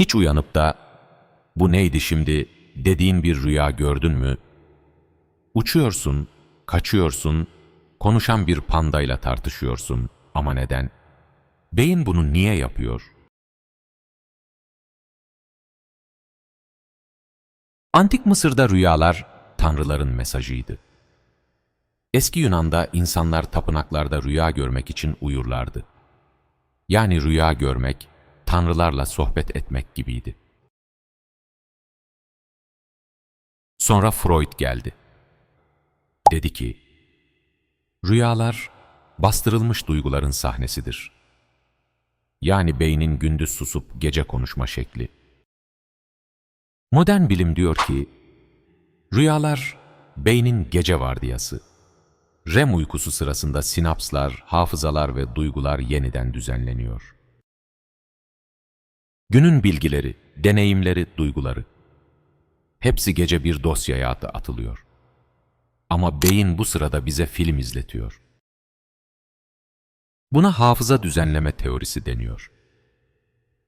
Hiç uyanıp da bu neydi şimdi dediğin bir rüya gördün mü? Uçuyorsun, kaçıyorsun, konuşan bir pandayla tartışıyorsun ama neden? Beyin bunu niye yapıyor? Antik Mısır'da rüyalar tanrıların mesajıydı. Eski Yunan'da insanlar tapınaklarda rüya görmek için uyurlardı. Yani rüya görmek, tanrılarla sohbet etmek gibiydi. Sonra Freud geldi. Dedi ki, rüyalar bastırılmış duyguların sahnesidir. Yani beynin gündüz susup gece konuşma şekli. Modern bilim diyor ki, rüyalar beynin gece vardiyası. REM uykusu sırasında sinapslar, hafızalar ve duygular yeniden düzenleniyor. Günün bilgileri, deneyimleri, duyguları. Hepsi gece bir dosyaya at- atılıyor. Ama beyin bu sırada bize film izletiyor. Buna hafıza düzenleme teorisi deniyor.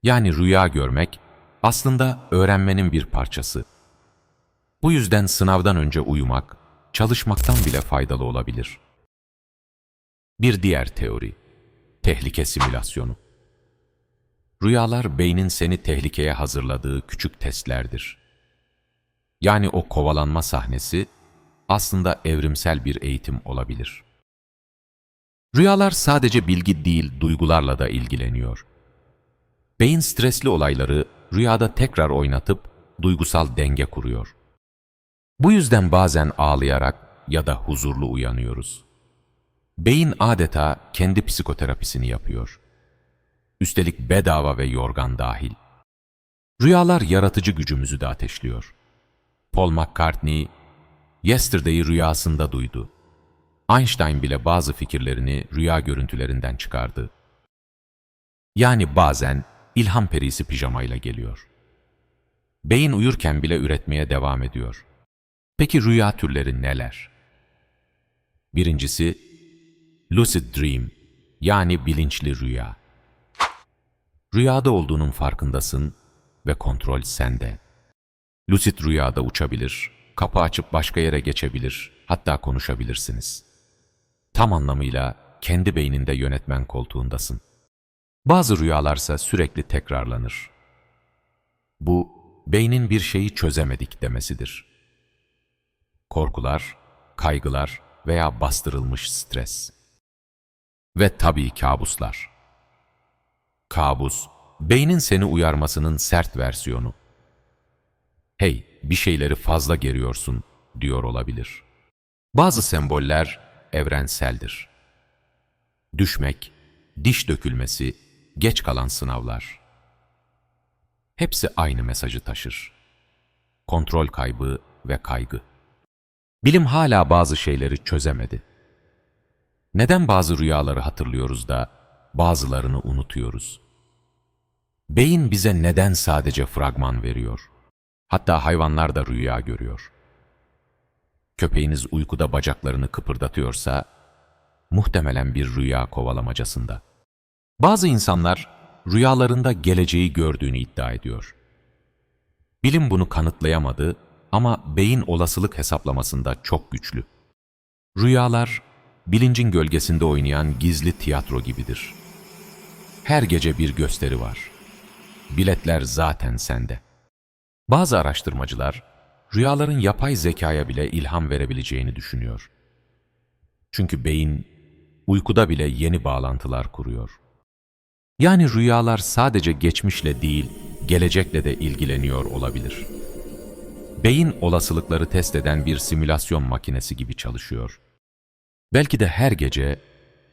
Yani rüya görmek aslında öğrenmenin bir parçası. Bu yüzden sınavdan önce uyumak, çalışmaktan bile faydalı olabilir. Bir diğer teori, tehlike simülasyonu. Rüyalar beynin seni tehlikeye hazırladığı küçük testlerdir. Yani o kovalanma sahnesi aslında evrimsel bir eğitim olabilir. Rüyalar sadece bilgi değil, duygularla da ilgileniyor. Beyin stresli olayları rüyada tekrar oynatıp duygusal denge kuruyor. Bu yüzden bazen ağlayarak ya da huzurlu uyanıyoruz. Beyin adeta kendi psikoterapisini yapıyor. Üstelik bedava ve yorgan dahil. Rüyalar yaratıcı gücümüzü de ateşliyor. Paul McCartney, Yesterday'i rüyasında duydu. Einstein bile bazı fikirlerini rüya görüntülerinden çıkardı. Yani bazen ilham perisi pijamayla geliyor. Beyin uyurken bile üretmeye devam ediyor. Peki rüya türleri neler? Birincisi, lucid dream yani bilinçli rüya. Rüyada olduğunun farkındasın ve kontrol sende. Lucid rüyada uçabilir, kapı açıp başka yere geçebilir, hatta konuşabilirsiniz. Tam anlamıyla kendi beyninde yönetmen koltuğundasın. Bazı rüyalarsa sürekli tekrarlanır. Bu, beynin bir şeyi çözemedik demesidir. Korkular, kaygılar veya bastırılmış stres. Ve tabii kabuslar. Kabus, beynin seni uyarmasının sert versiyonu. Hey, bir şeyleri fazla geriyorsun, diyor olabilir. Bazı semboller evrenseldir. Düşmek, diş dökülmesi, geç kalan sınavlar. Hepsi aynı mesajı taşır. Kontrol kaybı ve kaygı. Bilim hala bazı şeyleri çözemedi. Neden bazı rüyaları hatırlıyoruz da bazılarını unutuyoruz? Beyin bize neden sadece fragman veriyor? Hatta hayvanlar da rüya görüyor. Köpeğiniz uykuda bacaklarını kıpırdatıyorsa, muhtemelen bir rüya kovalamacasında. Bazı insanlar rüyalarında geleceği gördüğünü iddia ediyor. Bilim bunu kanıtlayamadı ama beyin olasılık hesaplamasında çok güçlü. Rüyalar, bilincin gölgesinde oynayan gizli tiyatro gibidir. Her gece bir gösteri var. Biletler zaten sende. Bazı araştırmacılar, rüyaların yapay zekaya bile ilham verebileceğini düşünüyor. Çünkü beyin, uykuda bile yeni bağlantılar kuruyor. Yani rüyalar sadece geçmişle değil, gelecekle de ilgileniyor olabilir. Beyin olasılıkları test eden bir simülasyon makinesi gibi çalışıyor. Belki de her gece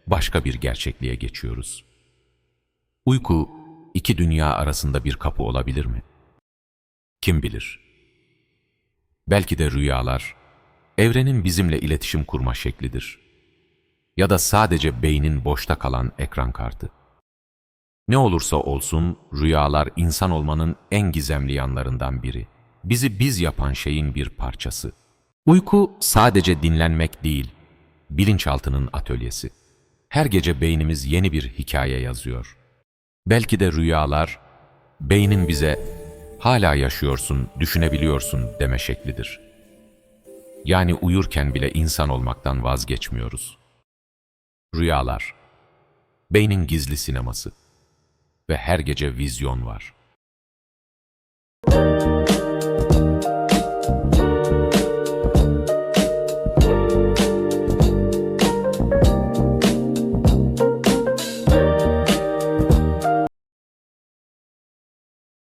başka bir gerçekliğe geçiyoruz. Uyku, iki dünya arasında bir kapı olabilir mi? Kim bilir? Belki de rüyalar, evrenin bizimle iletişim kurma şeklidir. Ya da sadece beynin boşta kalan ekran kartı. Ne olursa olsun rüyalar insan olmanın en gizemli yanlarından biri. Bizi biz yapan şeyin bir parçası. Uyku sadece dinlenmek değil, bilinçaltının atölyesi. Her gece beynimiz yeni bir hikaye yazıyor. Belki de rüyalar beynin bize hala yaşıyorsun, düşünebiliyorsun deme şeklidir. Yani uyurken bile insan olmaktan vazgeçmiyoruz. Rüyalar, beynin gizli sineması ve her gece vizyon var.